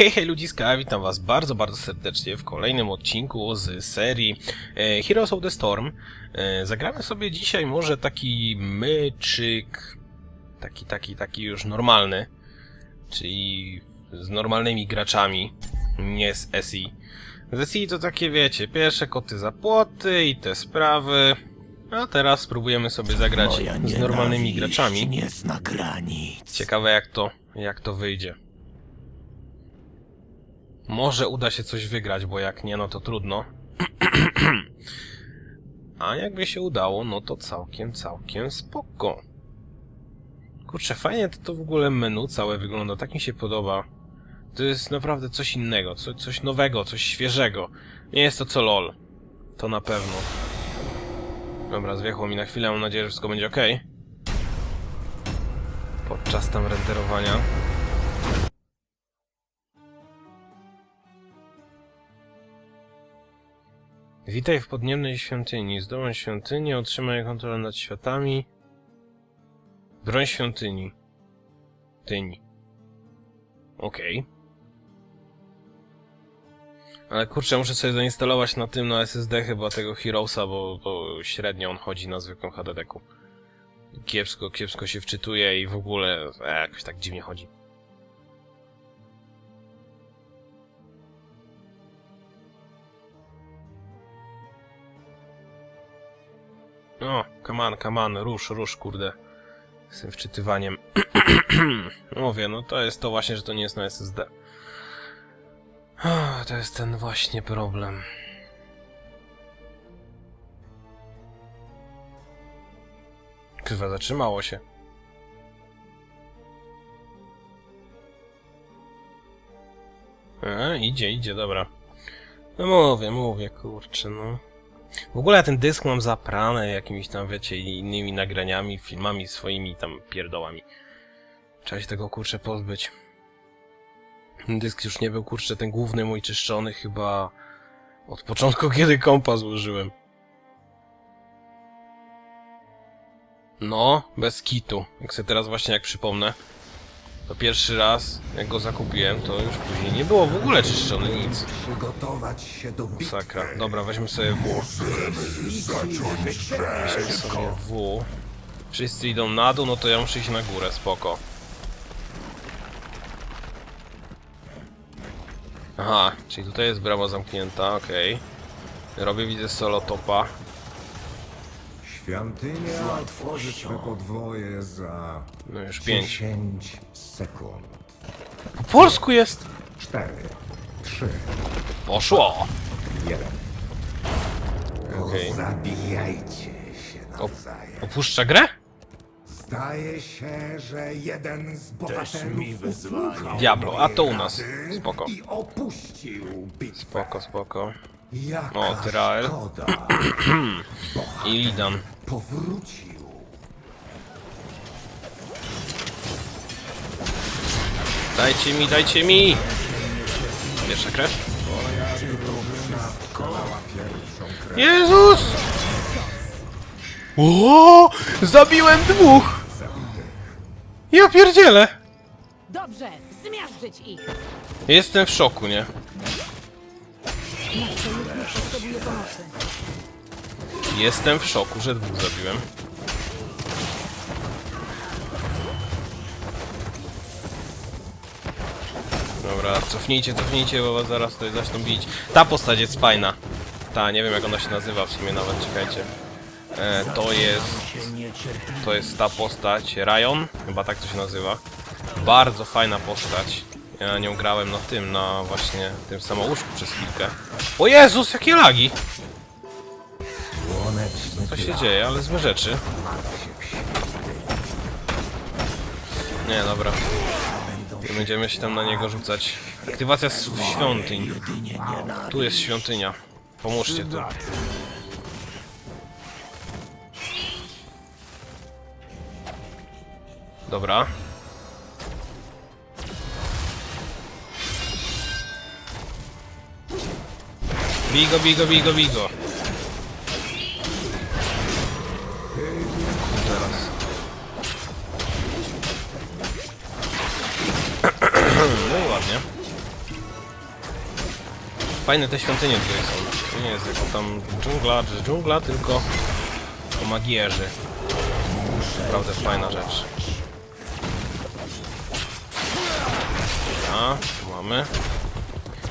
Hej, hej ludziska, witam was bardzo, bardzo serdecznie w kolejnym odcinku z serii e, Heroes of the Storm. E, zagramy sobie dzisiaj może taki myczyk, taki, taki, taki już normalny, czyli z normalnymi graczami, nie z SI. Z SI to takie wiecie, pierwsze koty za płoty i te sprawy, a teraz spróbujemy sobie zagrać z normalnymi graczami. nie zna granic. Ciekawe jak to, jak to wyjdzie. Może uda się coś wygrać, bo jak nie, no to trudno. A jakby się udało, no to całkiem, całkiem spoko. Kurczę, fajnie to, to w ogóle menu całe wygląda, tak mi się podoba. To jest naprawdę coś innego, co, coś nowego, coś świeżego. Nie jest to co LOL. To na pewno. Dobra, zwiechło mi na chwilę, mam nadzieję, że wszystko będzie ok. Podczas tam renderowania. Witaj w podniebnej świątyni. Zdobądź świątynię, otrzymaj kontrolę nad światami. Broń świątyni. Tyni. Okej. Ale kurczę, muszę sobie zainstalować na tym na SSD chyba tego Heroesa, bo, bo średnio on chodzi na zwykłym HDD-ku. Kiepsko, kiepsko się wczytuje i w ogóle e, jakoś tak dziwnie chodzi. O, come on, come on, rusz, rusz, kurde. Z tym wczytywaniem. Mówię, no to jest to właśnie, że to nie jest na SSD. To jest ten właśnie problem. Kurwa, zatrzymało się. A, idzie, idzie, dobra. No mówię, mówię, kurczę, no. W ogóle ja ten dysk mam zaprany jakimiś tam, wiecie, innymi nagraniami, filmami swoimi tam pierdołami. Trzeba się tego, kurczę, pozbyć. Dysk już nie był, kurczę, ten główny mój czyszczony chyba od początku, kiedy kompa złożyłem. No, bez kitu. Jak sobie teraz właśnie jak przypomnę, to pierwszy raz, jak go zakupiłem, to już później nie było w ogóle czyszczone nic. Przygotować się do bitwy. Sakra. Dobra, weźmy sobie W. Weźmy sobie W. Wszyscy idą na dół, no to ja muszę iść na górę, spoko. Aha, czyli tutaj jest brama zamknięta, okej. Robię, widzę solo topa. Świątynia otworzy swe podwoje za No już pięć. 10 sekund. Po polsku jest! 4, 3, Poszło! 1. Okej. Zabijajcie się nawzajem. Opuszcza grę? Zdaje się, że jeden z bohaterów mi wyzwanie. usłuchał Diablo, a to u nas. rady Spoko. I opuścił bitwę. Spoko, spoko. Jaka O, Tyrael. szkoda. I Lidan. Powrócił. Dajcie mi, dajcie mi! Pierwsza krew? Jezus! O! Zabiłem dwóch! Ja pierdzielę! Dobrze, zmiażdżyć ich! Jestem w szoku, nie? Jestem w szoku, że dwóch zabiłem. Dobra, cofnijcie, cofnijcie, bo was zaraz tutaj zaczną bić. Ta postać jest fajna. Ta, nie wiem jak ona się nazywa w sumie nawet, czekajcie. E, to jest... To jest ta postać, Ryan, chyba tak to się nazywa. Bardzo fajna postać. Ja nią grałem na tym, na właśnie tym samouszku przez chwilkę. O Jezus, jakie lagi! Co się dzieje, ale złe rzeczy. Nie, dobra. Nie będziemy się tam na niego rzucać. Aktywacja świątyń. Tu jest świątynia. Pomóżcie tu. Dobra. Bigo, bigo, bigo, bigo. Fajne te świątynie tutaj są. To nie jest jako tam dżungla, czy dżungla, tylko o magierzy. Naprawdę fajna rzecz. A, tu mamy.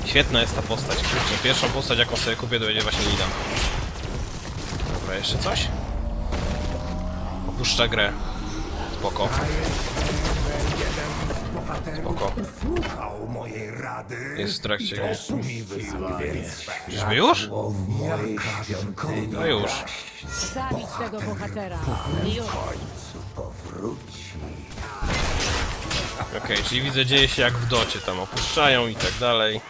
Świetna jest ta postać. Kurczę, pierwszą postać jaką sobie kupię to będzie właśnie Lida. Dobra, jeszcze coś? Opuszcza grę. Spoko. Spoko. Słuchał mojej rady. Jest w trakcie gry. Mi wyzwanie. Czyżby już? No już. Zabić tego bohatera. Już. Powróci. Okej, czyli widzę dzieje się jak w docie, tam opuszczają i tak dalej.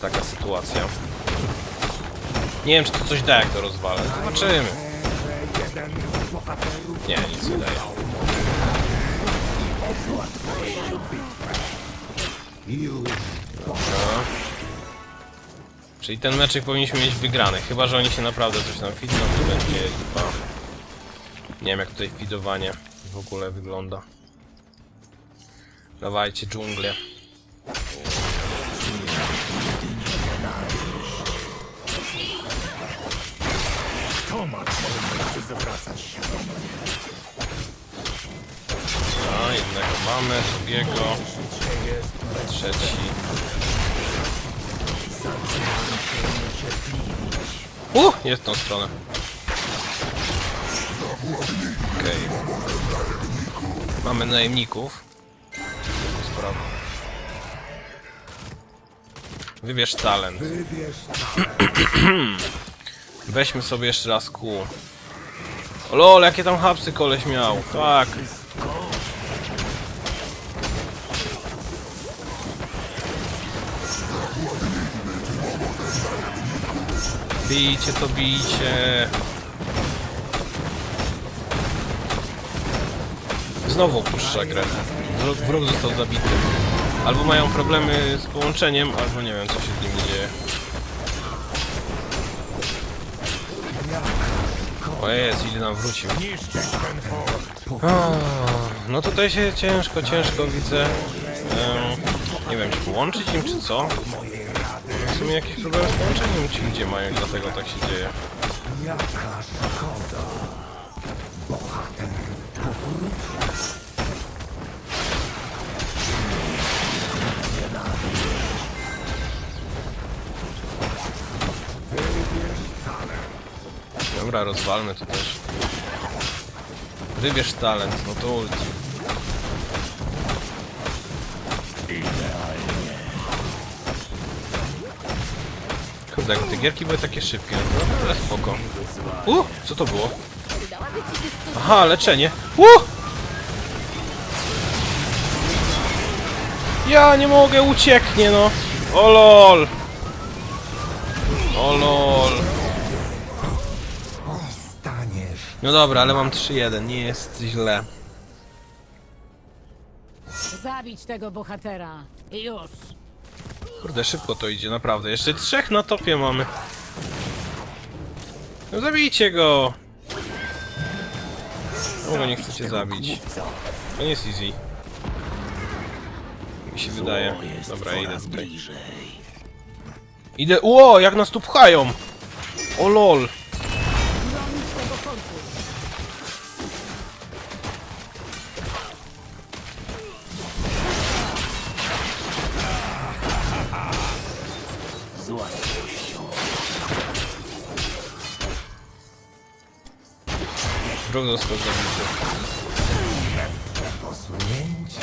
Taka sytuacja. Nie wiem, czy to coś da, jak to rozwalę. Zobaczymy. Że jeden z bohaterów Nie, nic nie daje. Dobra. Czyli ten meczek powinniśmy mieć wygrany, chyba że oni się naprawdę coś nam fidną, to będzie lipa. Nie wiem jak tutaj fidowanie w ogóle wygląda. Dawajcie dżunglę. to ma czelność zwracać się do mnie. A, jednego mamy, drugiego. Trzeci. Uh, jest w tą stronę. Okej. Mamy najemników. Sprawa. Wybierz talent. Weźmy sobie jeszcze raz kół. Lol, jakie tam hapsy koleś miał. Tak. Bijcie to, bijcie. Znowu opuszcza grę. Wróg, został zabity. Albo mają problemy z połączeniem, albo nie wiem co się z nimi dzieje. O jest, ile nam wrócił. No tutaj się ciężko, ciężko widzę. Em, nie wiem, czy połączyć im, czy co? Sumie jakieś problemy z połączeniem ci ludzie mają i dlatego tak się dzieje. jaka szkoda. Bohater Dobra, rozwalmy to też. Wybierz talent, no to ulti. Kurde, jak te gierki były takie szybkie, no ale spoko. Uh, co to było? Aha, leczenie. Uh! Ja nie mogę, ucieknie no. O lol. O lol. staniesz. No dobra, ale mam 3-1, nie jest źle. Zabić tego bohatera. Już. Kurde, szybko to idzie, naprawdę. Jeszcze trzech na topie mamy. No zabijcie go! Czemu go nie chcecie zabić? To nie jest easy. Mi się wydaje. Dobra, idę tutaj. Idę... Ło, jak nas tu pchają! O lol! Posunięcie.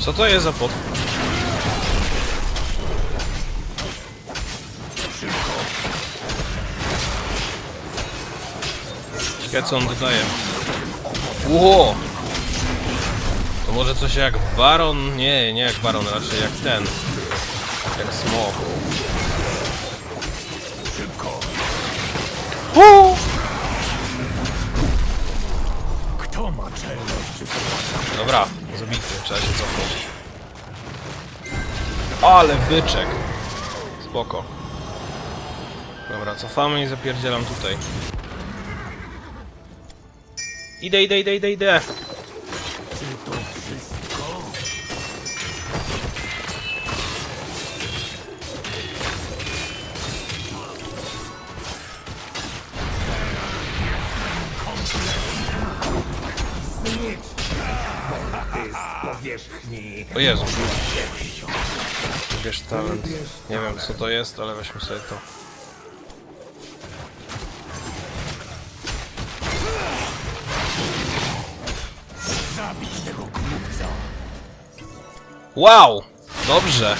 Co to jest za potwór? Ciekawe co on dodaje. Ło! To może coś jak baron? Nie, nie jak baron, raczej jak ten. Jak smok. Ło! Dobra, zabity, trzeba się cofnąć. Ale byczek. Spoko. Dobra, cofamy i zapierdzielam tutaj. Idę, idę, idę, idę, idę. Mi. O Jezu. Wiesz talent. Nie wiem co to jest, ale weźmy sobie to. Zabić tego głupca. Wow! Dobrze.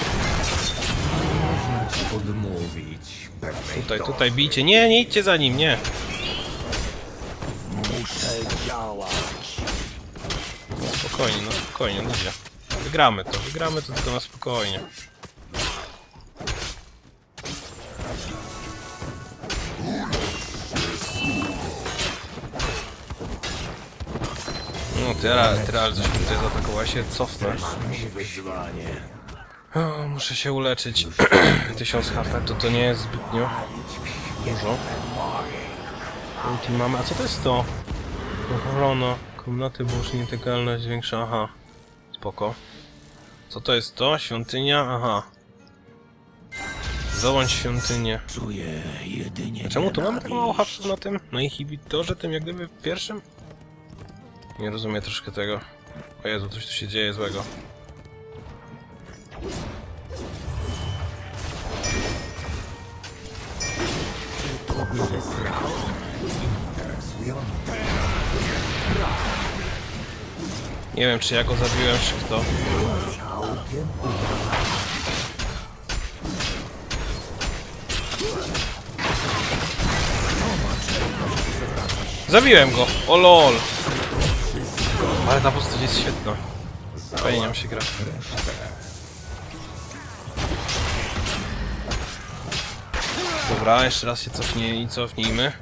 Odmówić Tutaj, tutaj bijcie. Nie, nie idźcie za nim, nie. Muszę działać. Spokojnie, no spokojnie, ludzie. Wygramy to, wygramy to tylko na spokojnie. No teraz, teraz coś tutaj zaatakował, się cofnę. O, muszę się uleczyć. 1000 HP to to nie jest zbytnio dużo. Mamy, a co to jest to? Ochrona, komnaty burz, nietykalność większa, aha. Spoko. Co to jest to? Świątynia? Aha. Załącz świątynię. Czuję jedynie A czemu tu mamy tak mało hapsów na tym? Na inhibitorze tym jak gdyby pierwszym? Nie rozumiem troszkę tego. O Jezu, coś tu się dzieje złego. Nie wiem czy ja go zabiłem, czy kto. Zabiłem go! O lol! Ale ta postać jest świetna. Fajnie nam się gra. Dobra, jeszcze raz się cofnij, cofnijmy.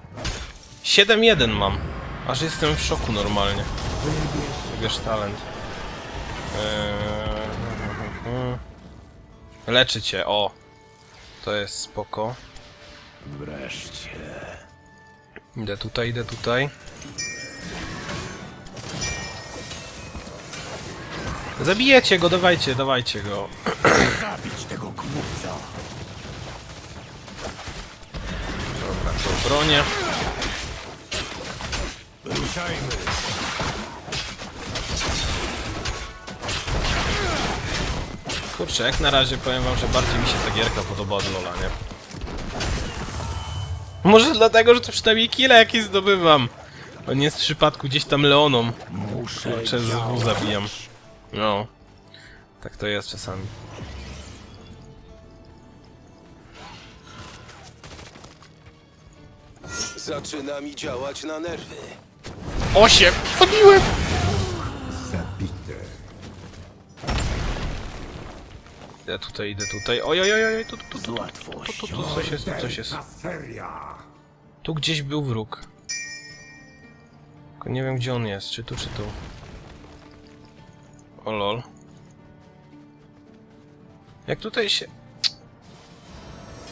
7-1 mam. Aż jestem w szoku normalnie. Wiesz talent. Eee... Leczy cię, o. To jest spoko. Wreszcie. Idę tutaj, idę tutaj. Zabijecie go, dawajcie, dawajcie go. Zabić tego głupca. Dobra, to bronię. Ruszajmy. Kurczę, jak na razie powiem wam, że bardziej mi się ta gierka podoba od Lola, nie? Może dlatego, że to przynajmniej kile jakieś zdobywam. A nie z przypadku gdzieś tam Leoną. Muszę Kurczę, z W zabijam. No. Tak to jest czasami. Zaczyna mi działać na nerwy. Osiem! Zabiłem! Zabity. Idę tutaj, idę tutaj. Oj, oj, oj, oj, tu, tu, tu, tu, tu, tu, tu, tu, coś jest, tu coś jest. Tu gdzieś był wróg. Tylko nie wiem gdzie on jest, czy tu, czy tu. O lol. Jak tutaj się...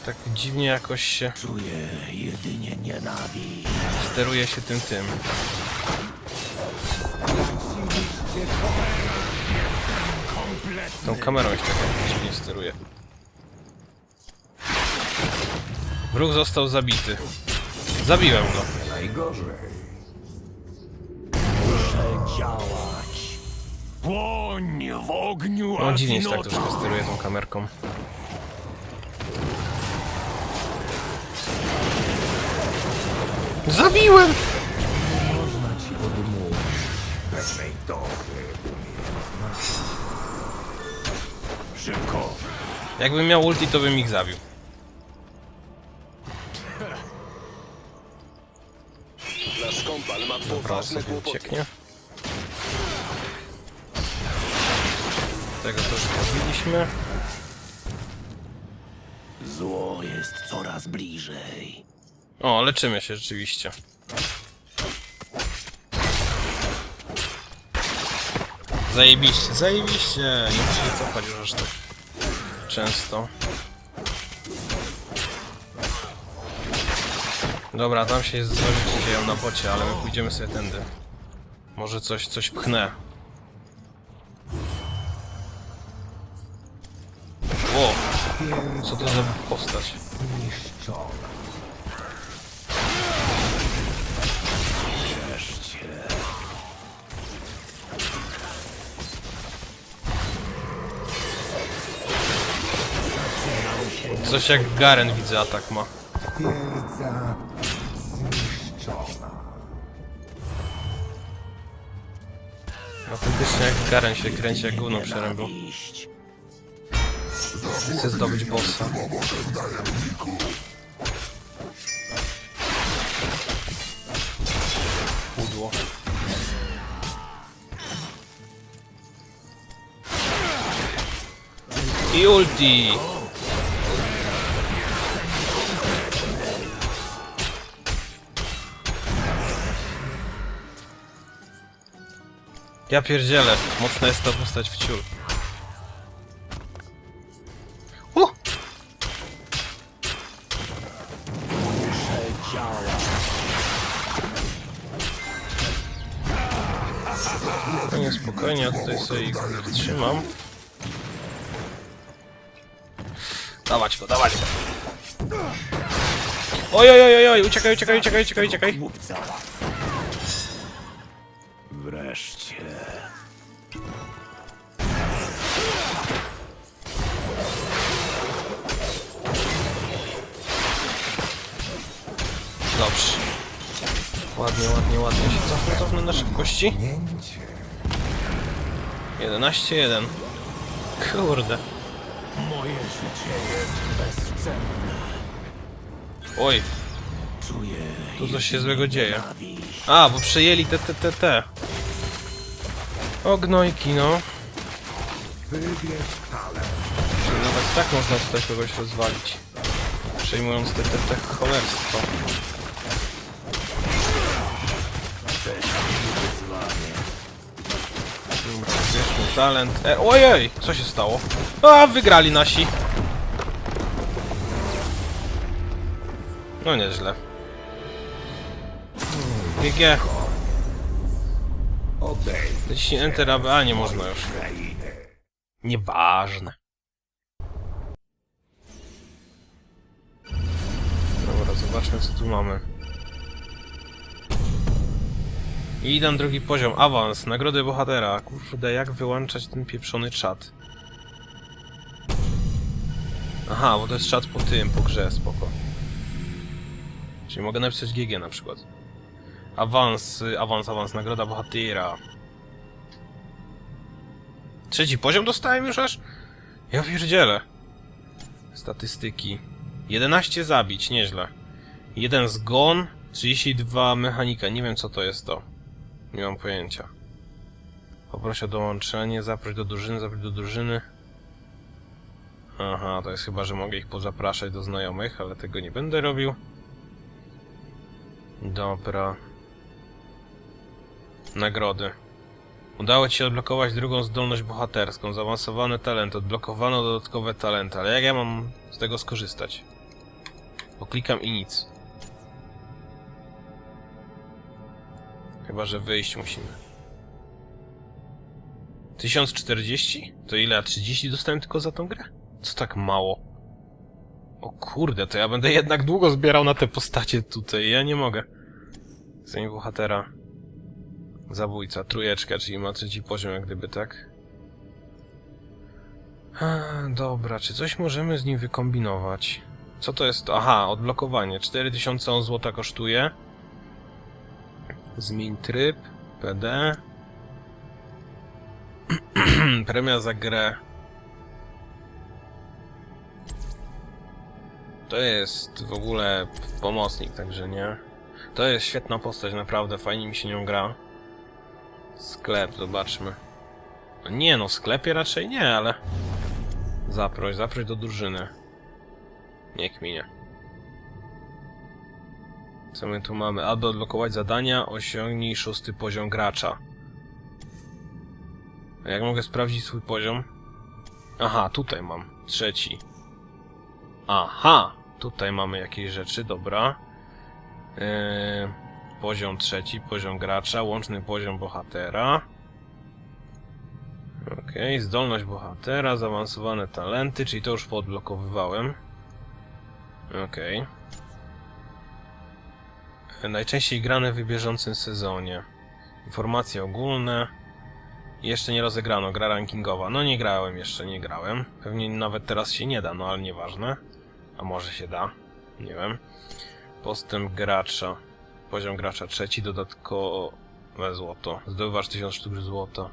Tak dziwnie jakoś się Czuję jedynie nienawiść. steruje się tym tym. Tą kamerą się tak dziwnie steruje. Wróg został zabity. Zabiłem go. Najgorzej. Muszę działać. Płoń w ogniu No dziwnie się tak troszkę steruje tą kamerką. Zabiłem! Szybko. Jakbym miał ulti, to bym ich zabił. Nasz kompal ma Dobra, poważne sobie kłopoty. ucieknie. Tego też zrobiliśmy. Zło jest coraz bliżej. O, leczymy się rzeczywiście. Zajebiście, zajebiście! Nie muszę się cofać już aż tak często. Dobra, tam się złożyć dzieją na bocie, ale my pójdziemy sobie tędy. Może coś, coś pchnę. O! Co to za postać? Niszczony. Coś jak Garen widzę atak ma. Twierdza zniszczona. Autentycznie jak Garen się kręci jak gówno przerębą. Iść. Chcę zdobyć bossa. Pudło. I ulti! Ja pierdzielę, mocna jest ta postać w ciul. O! Spokojnie, spokojnie, ja tutaj sobie ich trzymam. Dawać go, dawać go. Oj, oj, oj, oj, uciekaj, uciekaj, uciekaj, uciekaj, uciekaj. Wreszcie. Dobrze. Ładnie, ładnie, ładnie się cofnę, cofnę na szybkości. Mięcie. 11-1. Kurde. Moje życie jest bezcenne. Oj, tu coś się złego dzieje. A, bo przejęli te, te, te, te. O, gnojki, no. Wybierz talent. Czyli nawet tak można tutaj kogoś rozwalić. Przejmując te, te, te cholerstwo. Talent. E, ojej! Co się stało? A, wygrali nasi. No nieźle. GG. Naciśnij Enter, aby... A, nie można już. Nieważne. Dobra, zobaczmy co tu mamy. I dam drugi poziom. Awans. Nagrody bohatera. Kurde, jak wyłączać ten pieprzony czat? Aha, bo to jest czat po tym, po grze, spoko. Czyli mogę napisać GG na przykład. Awans, y, awans, awans. Nagroda bohatera. Trzeci poziom dostałem już aż? Ja pierdzielę. Statystyki. 11 zabić, nieźle. Jeden zgon, 32 mechanika. Nie wiem co to jest to. Nie mam pojęcia. Poproś o dołączenie, zaproś do drużyny, zaproś do drużyny. Aha, to jest chyba, że mogę ich pozapraszać do znajomych, ale tego nie będę robił. Dobra. Nagrody. Udało ci się odblokować drugą zdolność bohaterską, zaawansowany talent, odblokowano dodatkowe talenty, ale jak ja mam z tego skorzystać? Bo klikam i nic. Chyba, że wyjść musimy. 1040? To ile? A 30 dostałem tylko za tą grę? Co tak mało? O kurde, to ja będę jednak długo zbierał na te postacie tutaj, ja nie mogę. Zajmij bohatera. Zabójca, trójeczka, czyli ma trzeci poziom, jak gdyby, tak? Dobra, czy coś możemy z nim wykombinować? Co to jest? Aha, odblokowanie. 4000 on złota kosztuje. Zmień tryb. PD. Premia za grę. To jest w ogóle pomocnik, także nie. To jest świetna postać, naprawdę fajnie mi się nią gra. Sklep, zobaczmy. No Nie no, sklepie raczej nie, ale... Zaproś, zaproś do drużyny. Niech minie. Co my tu mamy? Aby odblokować zadania, osiągnij szósty poziom gracza. A jak mogę sprawdzić swój poziom? Aha, tutaj mam. Trzeci. Aha! Tutaj mamy jakieś rzeczy, dobra. Eee, poziom trzeci, poziom gracza, łączny poziom bohatera. Okej, zdolność bohatera, zaawansowane talenty, czyli to już poodblokowywałem. Okej. E, Najczęściej grane w bieżącym sezonie. Informacje ogólne. Jeszcze nie rozegrano, gra rankingowa. No nie grałem jeszcze, nie grałem. Pewnie nawet teraz się nie da, no ale nieważne. A może się da? Nie wiem. Postęp gracza. Poziom gracza trzeci, dodatkowe złoto. Zdobywasz 1000 sztuk złota.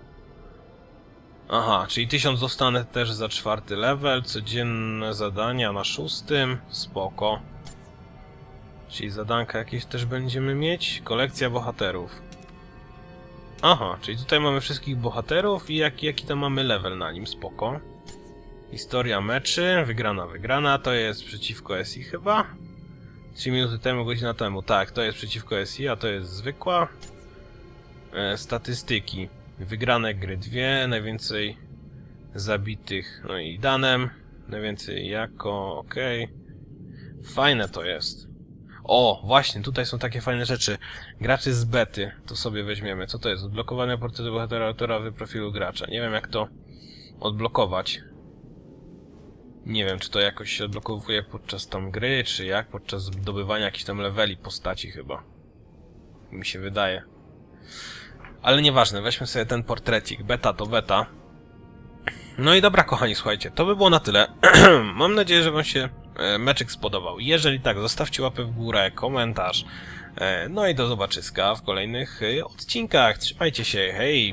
Aha, czyli 1000 dostanę też za czwarty level, codzienne zadania na szóstym, spoko. Czyli zadanka jakieś też będziemy mieć. Kolekcja bohaterów. Aha, czyli tutaj mamy wszystkich bohaterów i jaki, jaki tam mamy level na nim, spoko. Historia meczy, wygrana, wygrana, to jest przeciwko SI chyba? 3 minuty temu, godzina temu, tak, to jest przeciwko SI, a to jest zwykła. E, statystyki. Wygrane gry dwie, najwięcej zabitych, no i danem, najwięcej jako, okej. Fajne to jest. O, właśnie, tutaj są takie fajne rzeczy. Graczy z bety, to sobie weźmiemy. Co to jest? Odblokowane portrety bohatera autora w profilu gracza. Nie wiem jak to odblokować. Nie wiem, czy to jakoś się odblokowuje podczas tam gry, czy jak, podczas zdobywania jakichś tam leveli postaci chyba. Mi się wydaje. Ale nieważne, weźmy sobie ten portrecik. Beta to beta. No i dobra, kochani, słuchajcie, to by było na tyle. Mam nadzieję, że Wam się e, meczyk spodobał. Jeżeli tak, zostawcie łapę w górę, komentarz. E, No i do zobaczyska w kolejnych e, odcinkach. Trzymajcie się, hej!